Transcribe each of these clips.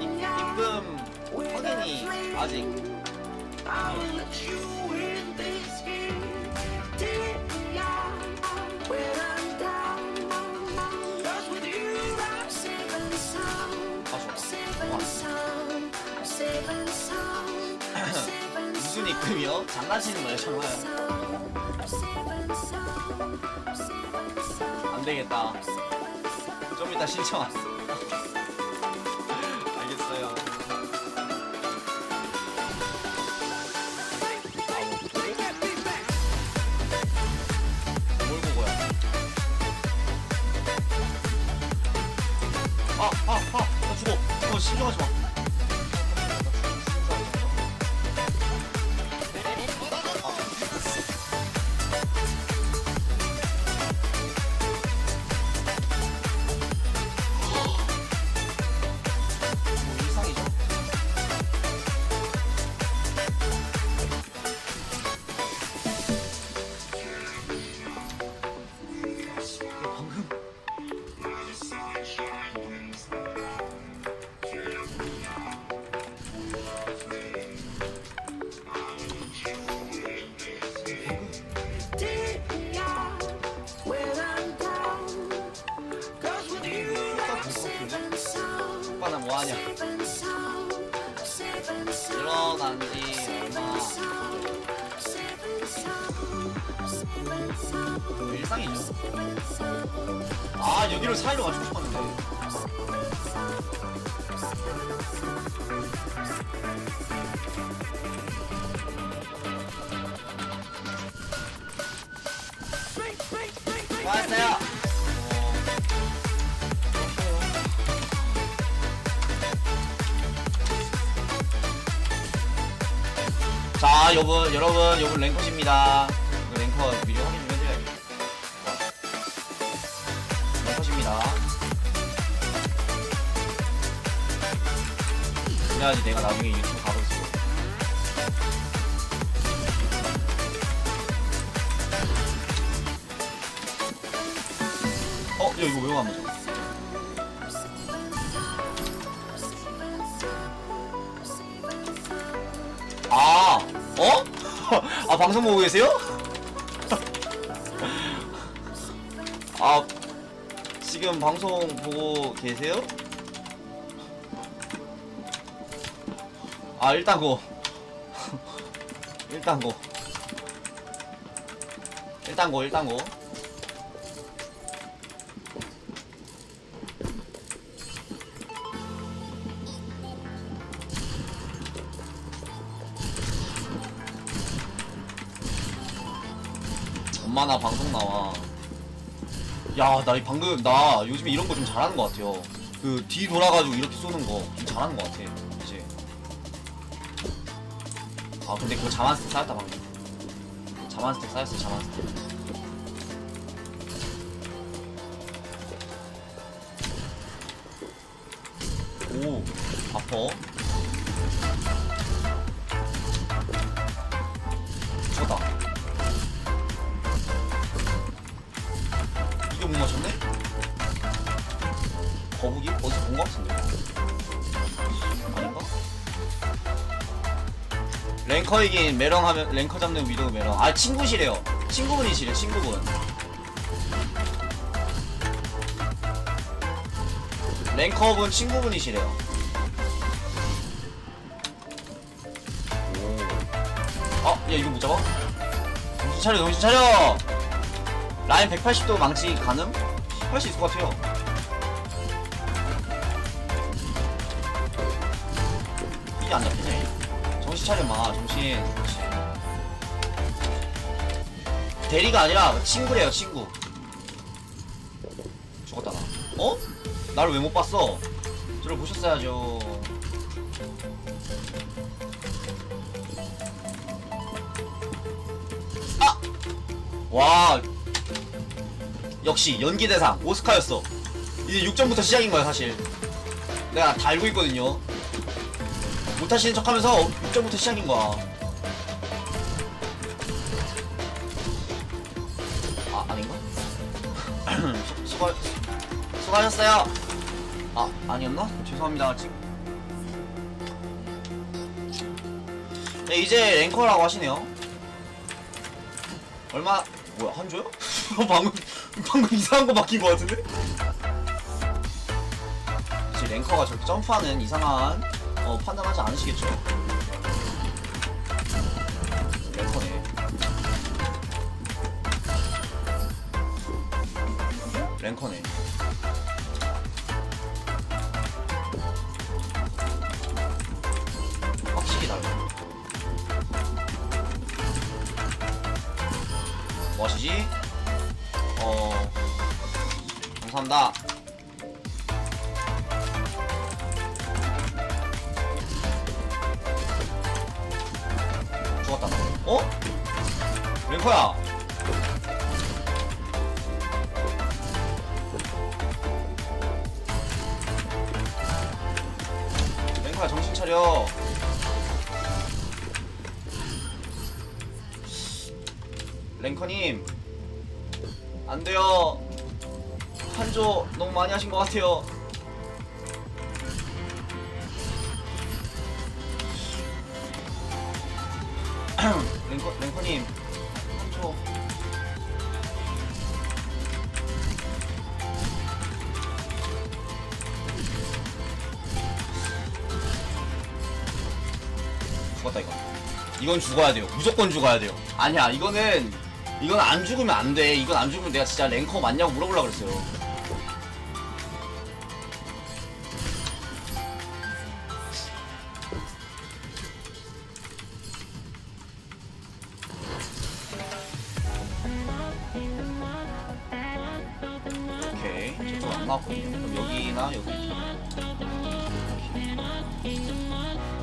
입, 입금 확인이 아직 무슨 입금이요? 장난치는 거예요 정말. 안 되겠다. 좀 이따 신청 왔어 어 신경 일상이죠 아 여기로 사이로 가지고 싶었는데 고맙어요 자, 여러분, 여러분, 여러분 랭컷입니다. 랭컷 미리 그래야지 내가 나중에 유튜브 수 있어. 어, 야, 이거 왜안 맞아? 아, 어? 아, 방송 보고 계세요? 아, 지금 방송 보고 계세요? 아, 일단 고. 일단 고. 일단 고, 일단 고. 엄마 나 방송 나와. 야, 나이 방금 나 요즘에 이런 거 좀 잘하는 것 같아요. 그 뒤 돌아가지고 이렇게 쏘는 거 좀 잘하는 것 같아. 이제. 아, 근데 그거 자만 스택 쌓였다 방금. 자만 스택 쌓였어, 자만 스택. 오, 아퍼. 죽었다. 이게 못 맞췄네? 거북이? 어디서 본 것 같은데? 랭커 이긴 메롱 하면 랭커 잡는 위도우 메롱 아 친구시래요 친구분이시래 친구분 랭커분 친구분이시래요 오. 아, 야 이거 못 잡아? 정신 차려 정신 차려 라인 180도 망치 가능? 할 수 있을 것 같아요. 차려 마, 정신. 대리가 아니라 친구래요, 친구. 죽었다 나. 어? 나를 왜 못 봤어? 저를 보셨어야죠. 아! 와, 역시 연기 대상 오스카였어. 이제 6점부터 시작인 거야 사실. 내가 다 알고 있거든요. 못하시는 척하면서 6점부터 시작인 거야. 아 아닌가? 수- 수고 수고하셨어요. 아 아니었나? 죄송합니다. 지금 네, 이제 랭커라고 하시네요. 얼마 뭐야 한 조요? 방금 방금 이상한 거 바뀐 거 같은데? 이제 랭커가 저렇게 점프하는 이상한 어, 판단하지 않으시겠죠? 랭커네. 랭커네. 죽었다. 어? 랭커야. 랭커야 정신 차려. 랭커님 안 돼요. 한조 너무 많이 하신 것 같아요. 랭커 랭커님 한조 죽었다 이거. 이건 죽어야 돼요. 무조건 죽어야 돼요. 아니야 이거는 이건 안 죽으면 안 돼. 이건 안 죽으면 내가 진짜 랭커 맞냐고 물어보려고 그랬어요. 나왔거든요. 그럼 여기나 여기.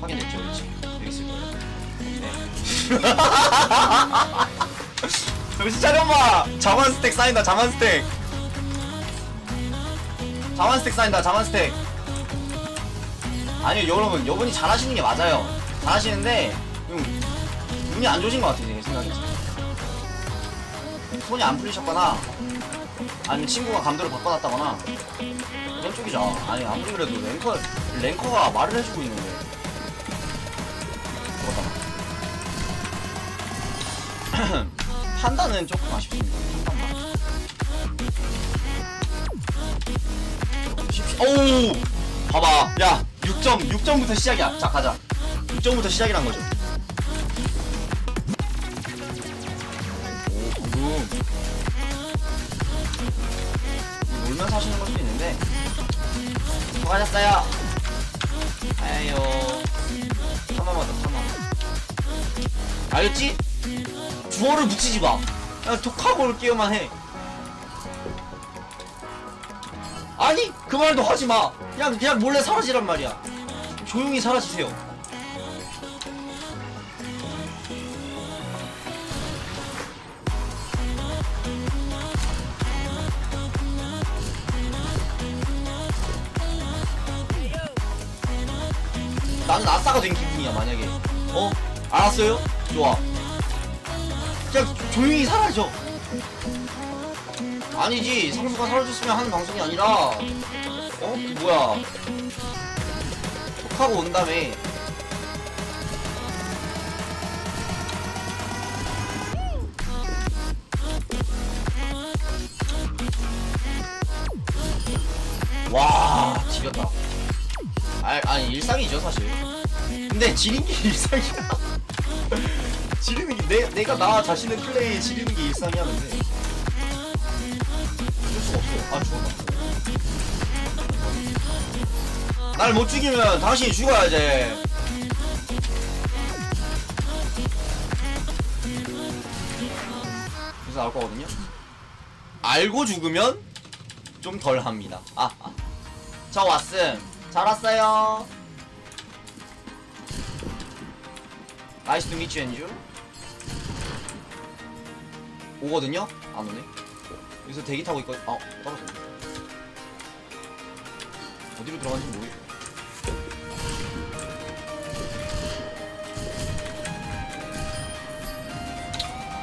확인됐죠, 그렇지? 여기 있을 거예요. 네. 정신 차려봐! 자만 스택 쌓인다, 자만 스택! 자만 스택 쌓인다, 자만 스택! 아니요, 여러분, 여러분이 잘하시는 게 맞아요. 잘하시는데, 좀, 운이 안 좋으신 것 같아요, 제 생각에. 손이 안 풀리셨거나, 아니면 친구가 감도를 바꿔놨다거나, 그런 쪽이죠. 아니, 아무리 그래도 랭커, 랭커가 말을 해주고 있는데. 죽었다. 판단은 조금 아쉽습니다. 오우! 봐봐. 야, 6점, 6점부터 시작이야. 자, 가자. 6점부터 시작이란 거죠. 놀면서 하시는 걸 수도 있는데. 수고하셨어요. 아유. 한 번만 더, 한 번만. 알겠지? 주어를 붙이지 마. 그냥 독하고 올게요만 해. 아니 그 말도 하지 마. 그냥 그냥 몰래 사라지란 말이야. 조용히 사라지세요. 아싸가 된 기분이야 만약에. 어? 알았어요? 좋아. 그냥 조용히 사라져. 아니지 상수가 사라졌으면 하는 방송이 아니라 어? 그 뭐야 톡하고 온 다음에 와 지렸다 아, 아니 일상이죠 사실. 근데 지는 게 일상이야. 지르는 게 내, 내가 나 자신의 플레이에 지르는 게 일상이야 근데. 어쩔 수가 없어. 아 죽었다. 날 못 죽이면 당신이 죽어야지 그래서 나올 거거든요. 알고 죽으면 좀 덜 합니다. 아, 아. 저 왔음 잘 왔어요. 나이스 투 미츠 엔주 오거든요? 안 오네. 여기서 대기 타고 있거든 아 떨어졌네. 어디로 들어가는지 모르겠어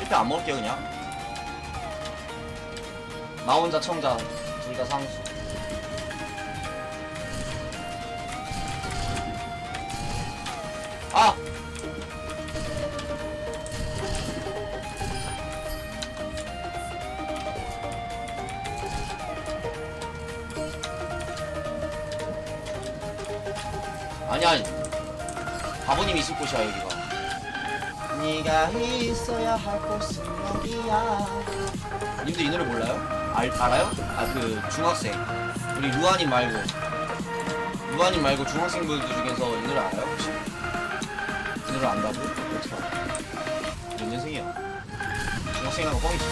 일단 안 먹을게요 그냥. 나 혼자 청자. 둘 다 상수 아니 아니 바보님 있을 곳이야 여기가 네가 있어야 할 곳은 여기야 님들 이 노래 몰라요? 알, 알아요? 아 그 중학생 우리 루아님 말고 루아님 말고 중학생분들 중에서 이 노래 알아요 혹시? 이 노래 안다고? 어떻게 알아? 몇 년생이야? 중학생이라고 뻥이지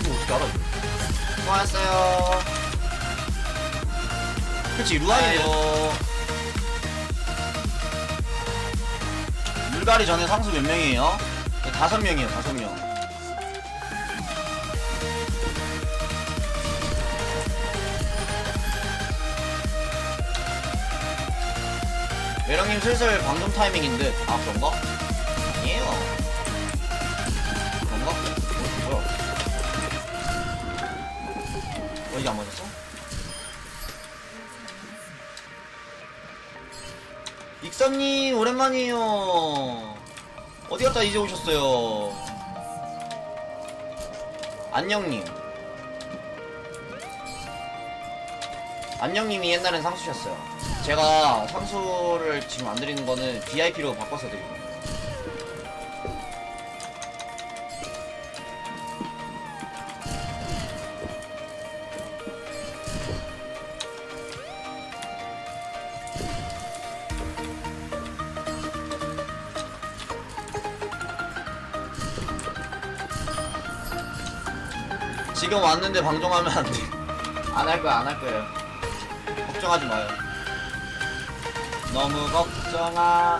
이거 어떻게 알아 이거 수고하셨어요 그치 루아이요 물갈이 전에 상수 몇 명이에요? 네, 다섯 명이에요 다섯 명 매령님 슬슬 방금 타이밍인 듯. 아, 그런가? 아니에요. 그런가? 어, 뭐야? 어, 이게 안 맞았어? 익선님, 오랜만이에요. 어디 갔다 이제 오셨어요? 안녕님. 안녕님이 옛날엔 상수셨어요. 제가 상수를 지금 안 드리는 거는 VIP로 바꿔서 드리고. 지금 왔는데 방종하면 안 돼. 안 할 거야, 안 할 거예요. 걱정하지 마요. 너무 걱정하지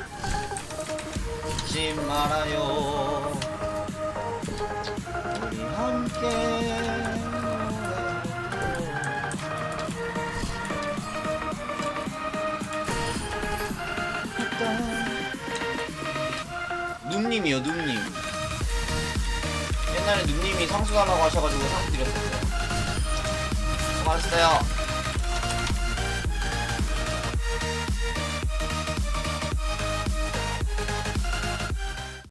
말아요. 우리 함께 눔님이요, 눔님. 옛날에 눔님이 상수 달라고 하셔가지고 상수 드렸었어요. 수고하셨어요.